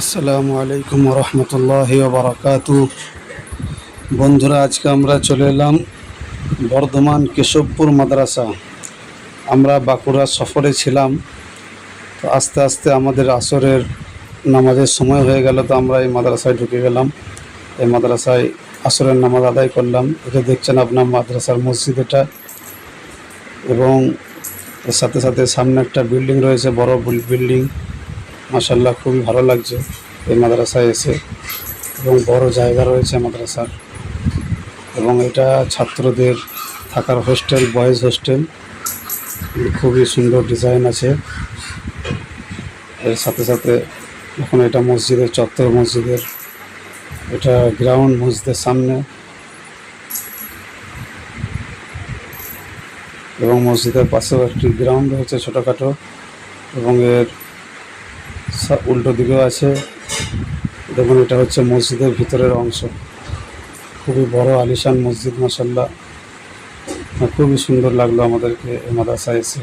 আসসালামু আলাইকুম রহমতুল্লাহ বারাকাতু বন্ধুরা, আজকে আমরা চলে এলাম বর্ধমান কেশবপুর মাদ্রাসা। আমরা বাঁকুড়া সফরে ছিলাম। তো আস্তে আস্তে আমাদের আসরের নামাজের সময় হয়ে গেল, তো আমরা এই মাদ্রাসায় ঢুকে গেলাম। এই মাদ্রাসায় আসরের নামাজ আদায় করলাম। এটা দেখছেন আপনার মাদ্রাসার মসজিদ এটা। এবং এর সাথে সাথে সামনে একটা বিল্ডিং রয়েছে, বড় বিল্ডিং। মাসাল্লাহ খুবই ভালো লাগছে এই মাদ্রাসায় এসে। এবং বড় জায়গা রয়েছে মাদ্রাসার। এবং এটা ছাত্রদের থাকার হোস্টেল, বয়েজ হোস্টেল। খুবই সুন্দর ডিজাইন আছে। এর সাথে সাথে এখন এটা মসজিদের, চত্বর মসজিদের, এটা গ্রাউন্ড মসজিদের সামনে। এবং মসজিদের পাশেও একটি গ্রাউন্ড রয়েছে ছোটোখাটো। এবং এর উল্টো দিকেও আছে। দেখুন, এটা হচ্ছে মসজিদের ভিতরের অংশ। খুবই বড় আলিশান মসজিদ মাসাল্লাহ খুবই সুন্দর লাগল আমাদেরকে মাদাসা এসে।